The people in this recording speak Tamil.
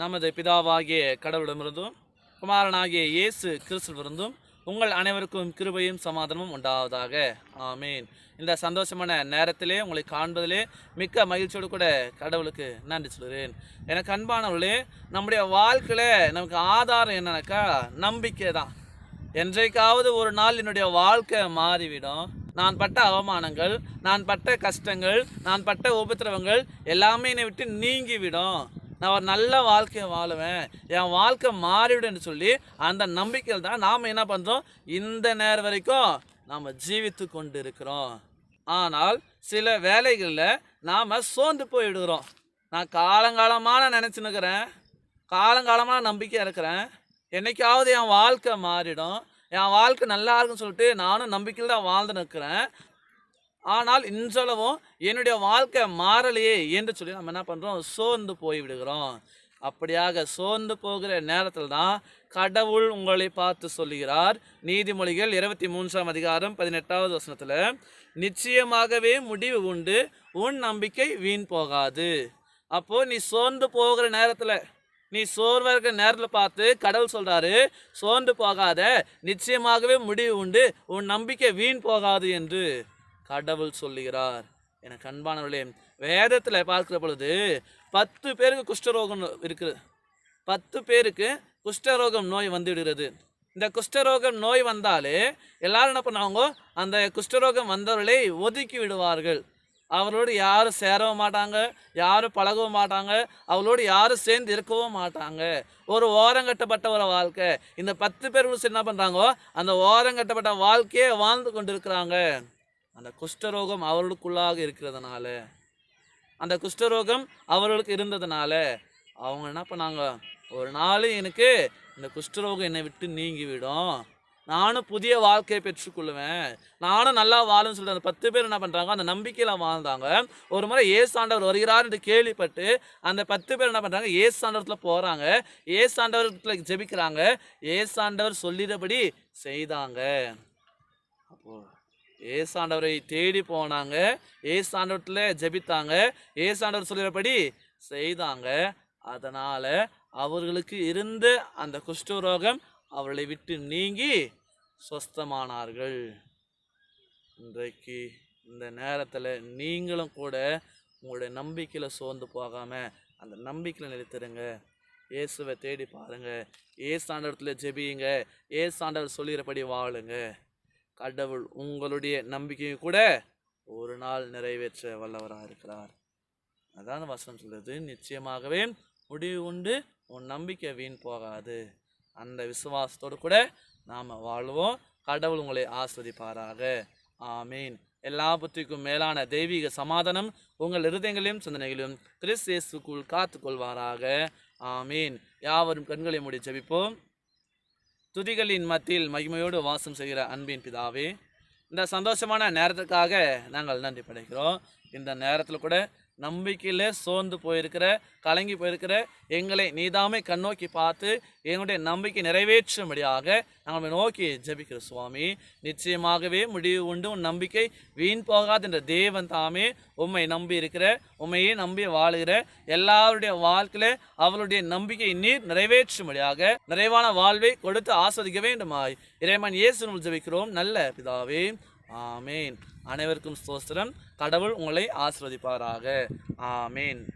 நமது பிதாவாகிய கடவுளிடமிருந்தும் குமாரனாகிய இயேசு கிறிஸ்துவிலிருந்தும் உங்கள் அனைவருக்கும் கிருபையும் சமாதானமும் உண்டாவதாக. ஆமீன். இந்த சந்தோஷமான நேரத்திலே உங்களை காண்பதிலே மிக்க மகிழ்ச்சியோடு கூட கடவுளுக்கு நன்றி சொல்கிறேன். எனக்கு அன்பானவர்களே நம்முடைய வாழ்க்கையில் நமக்கு ஆதாரம் என்னன்னாக்கா நம்பிக்கை தான். என்றைக்காவது ஒரு நாள் என்னுடைய வாழ்க்கை மாறிவிடும். நான் பட்ட அவமானங்கள் நான் பட்ட கஷ்டங்கள் நான் பட்ட உபத்திரவங்கள் எல்லாமே என்னை விட்டு நீங்கிவிடும். நான் ஒரு நல்ல வாழ்க்கையை வாழுவேன். என் வாழ்க்கை மாறிவிடுன்னு சொல்லி அந்த நம்பிக்கையில் தான் நாம் என்ன பண்ணுறோம் இந்த நேரம் வரைக்கும் நாம் ஜீவித்து கொண்டு இருக்கிறோம் ஆனால் சில வேலைகளில் நாம் சோர்ந்து போயிடுகிறோம். நான் காலங்காலமாக நினச்சினுக்கிறேன் காலங்காலமான நம்பிக்கையாக இருக்கிறேன். என்னைக்காவது என் வாழ்க்கை மாறிடும். என் வாழ்க்கை நல்லா இருக்குன்னு சொல்லிட்டு நானும் நம்பிக்கையில் தான் வாழ்ந்து நிற்கிறேன் ஆனால் இன்றளவும் என்னுடைய வாழ்க்கை மாறலையே என்று சொல்லி நம்ம என்ன பண்ணுறோம் சோர்ந்து போய் விடுகிறோம் அப்படியாக சோர்ந்து போகிற நேரத்தில் தான் கடவுள் உங்களை பார்த்து சொல்லுகிறார். நீதிமொழிகள் இருபத்தி மூன்றாம் அதிகாரம் பதினெட்டாவது வசனத்தில் நிச்சயமாகவே முடிவு உண்டு உன் நம்பிக்கை வீண் போகாது. அப்போது நீ சோர்ந்து போகிற நேரத்தில் நீ சோர்வாக இருக்கிற நேரத்தில் பார்த்து கடவுள் சொல்கிறாரு சோர்ந்து போகாத நிச்சயமாகவே முடிவு உண்டு உன் நம்பிக்கை வீண் போகாது என்று. கடவுள் சொல்லுகிறார். எனக்கு அன்பானவர்களே வேதத்தில் பார்க்குற பொழுது பத்து பேருக்கு குஷ்டரோகம் இருக்குது. பத்து பேருக்கு குஷ்டரோகம் நோய் வந்து விடுகிறது இந்த குஷ்டரோகம் நோய் வந்தாலே எல்லாரும் என்ன பண்ணுவாங்க அந்த குஷ்டரோகம் வந்தவர்களை ஒதுக்கி விடுவார்கள். அவரோடு யாரும் சேரவும் மாட்டாங்க யாரும் பழகவும் மாட்டாங்க அவளோடு யாரும் சேர்ந்து இருக்கவும் மாட்டாங்க. ஒரு ஓரங்கட்டப்பட்ட ஒரு வாழ்க்கை. இந்த பத்து பேர் என்ன பண்ணுறாங்கோ அந்த ஓரங்கட்டப்பட்ட வாழ்க்கையே வாழ்ந்து கொண்டு இருக்கிறாங்க அந்த குஷ்டரோகம் அவர்களுக்குள்ளாக இருக்கிறதுனால அந்த குஷ்டரோகம் அவர்களுக்கு இருந்ததுனால அவங்க என்ன பண்ணாங்க? ஒரு நாள் எனக்கு இந்த குஷ்டரோகம் என்னை விட்டு நீங்கிவிடும். நானும் புதிய வாழ்க்கையை பெற்றுக்கொள்ளுவேன். நானும் நல்லா வாழும்னு சொல்லிட்டு அந்த பத்து பேர் என்ன பண்ணுறாங்க அந்த நம்பிக்கையில் வாழ்ந்தாங்க. ஒரு முறை ஏசாண்டவர் வருகிறார் என்று கேள்விப்பட்டு அந்த பத்து பேர் என்ன பண்ணுறாங்க ஏசாண்டவரத்தில் போகிறாங்க ஏசாண்டவரத்தில் ஜெபிக்கிறாங்க. ஏசாண்டவர் சொல்லிடபடி செய்தாங்க. அப்போது ஏசாண்டவரை தேடி போனாங்க. ஏசாண்டவத்தில் ஜெபித்தாங்க. ஏசாண்டவர் சொல்கிறபடி செய்தாங்க. அதனால் அவர்களுக்கு இருந்த அந்த குஷ்டரோகம் அவர்களை விட்டு நீங்கி சொஸ்தமானார்கள். இன்றைக்கு இந்த நேரத்தில் நீங்களும் கூட உங்களுடைய நம்பிக்கையில் சோர்ந்து போகாமல் அந்த நம்பிக்கையில் நிலைத்திருங்க. இயேசுவை தேடி பாருங்க. ஏசாண்டவரத்தில் ஜெபியுங்க. ஏசாண்டவர் சொல்லிகிறபடி வாழுங்க. கடவுள் உங்களுடைய நம்பிக்கையும் கூட ஒரு நாள் நிறைவேற்ற வல்லவராக இருக்கிறார். அதான் வசனம் சொல்கிறது நிச்சயமாகவே முடிவு உண்டு. உன் நம்பிக்கை வீண் போகாது. அந்த விசுவாசத்தோடு கூட நாம் வாழ்வோம். கடவுள் உங்களை ஆஸ்வதிப்பாராக. ஆமீன். எல்லா மேலான தெய்வீக சமாதானம் உங்கள் இருதயங்களையும் சிந்தனைகளையும் கிறிஸ்தேசுக்குள் காத்துக்கொள்வாராக. ஆமீன். யாவரும் கண்களை மூடி ஜபிப்போம். துதிகளின் மத்தியில் மகிமையோடு வாசம் செய்கிற அன்பின் பிதாவே இந்த சந்தோஷமான நேரத்துக்காக நாங்கள் நன்றி படைக்கிறோம். இந்த நேரத்தில் கூட நம்பிக்கையில் சோர்ந்து போயிருக்கிற கலங்கி போயிருக்கிற எங்களை நீதாமே கண்ணோக்கி பார்த்து எங்களுடைய நம்பிக்கை நிறைவேற்றும்படியாக நாங்கள் நோக்கி ஜபிக்கிற சுவாமி. நிச்சயமாகவே முடிவு உண்டு. உன் நம்பிக்கை வீண் போகாது என்ற தேவன் தாமே உண்மை நம்பி இருக்கிற உண்மையே நம்பி வாழுகிற எல்லாருடைய வாழ்க்கையில அவளுடைய நம்பிக்கை நீர் நிறைவேற்றும்படியாக நிறைவான வாழ்வை கொடுத்து ஆஸ்வதிக்க வேண்டுமாய். இறைமன் இயேசு ஜபிக்கிறோம். நல்ல பிதாவே ஆமேன். அனைவருக்கும் ஸ்தோத்திரம். கடவுள் உங்களை ஆசிர்வதிப்பாராக. ஆமேன்.